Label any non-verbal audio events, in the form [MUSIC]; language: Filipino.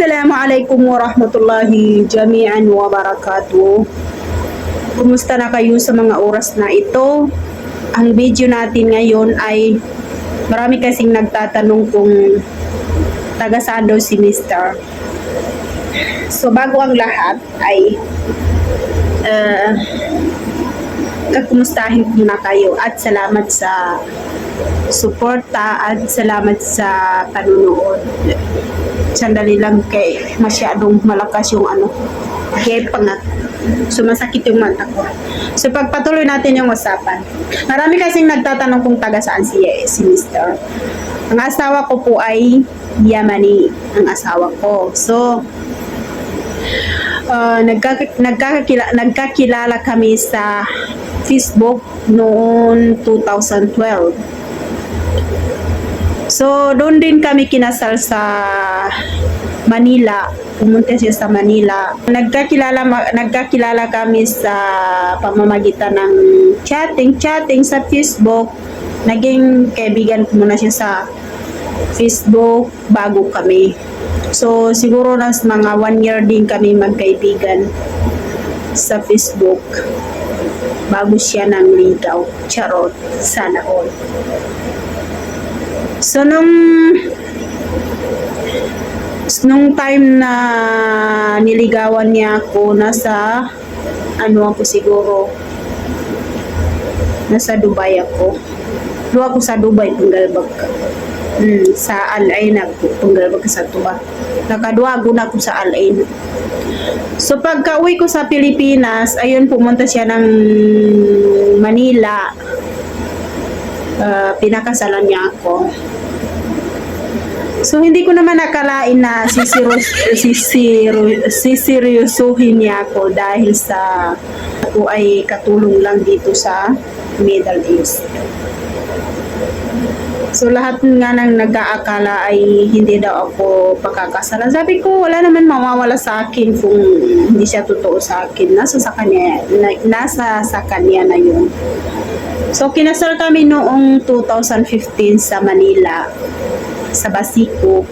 Assalamualaikum warahmatullahi jami'an wa barakatuh. Kumusta na kayo sa mga oras na ito? Ang video natin ngayon ay marami kasing nagtatanong kung taga saan daw si Mr. So bago ang lahat ay uh, kakumustahin ko na kayo at salamat sa suporta at salamat sa panunood. Sandali lang kay masyadong malakas yung ano, kay pangat. Sumasakit yung mata ko. So pagpatuloy natin yung usapan. Marami kasing nagtatanong kung taga saan si, si Mr. Ang asawa ko po ay Yamani, ang asawa ko. So, uh, nagka, nagkakakila, nagkakilala kami sa Facebook noon 2012. So, doon din kami kinasal sa Manila. Pumunta siya sa Manila. Nagkakilala, nagkakilala kami sa pamamagitan ng chatting, chatting sa Facebook. Naging kaibigan ko muna siya sa Facebook bago kami. So, siguro nas mga one year din kami magkaibigan sa Facebook bago siya nang ligaw. Charot. Sana all. So, nung nung time na niligawan niya ako, nasa ano ako siguro nasa Dubai ako. Doon ako sa Dubai, Panggalbag ka. Hmm, sa Al Ain ako, Panggalbag sa tuwa. Nakaduwago na ako sa Al Ain. So pagka uwi ko sa Pilipinas, ayun pumunta siya ng Manila. Ah, pinakasalan niya ako. So hindi ko naman nakalain na sisiryosuhin [LAUGHS] niya ako dahil sa ako ay katulong lang dito sa Middle East. So lahat nga nang nag-aakala ay hindi daw ako pakakasalan. Sabi ko wala naman mawawala sa akin kung hindi siya totoo sa akin. Nasa sa kanya, na, nasa sa kanya na yun. So kinasal kami noong 2015 sa Manila sa Basico.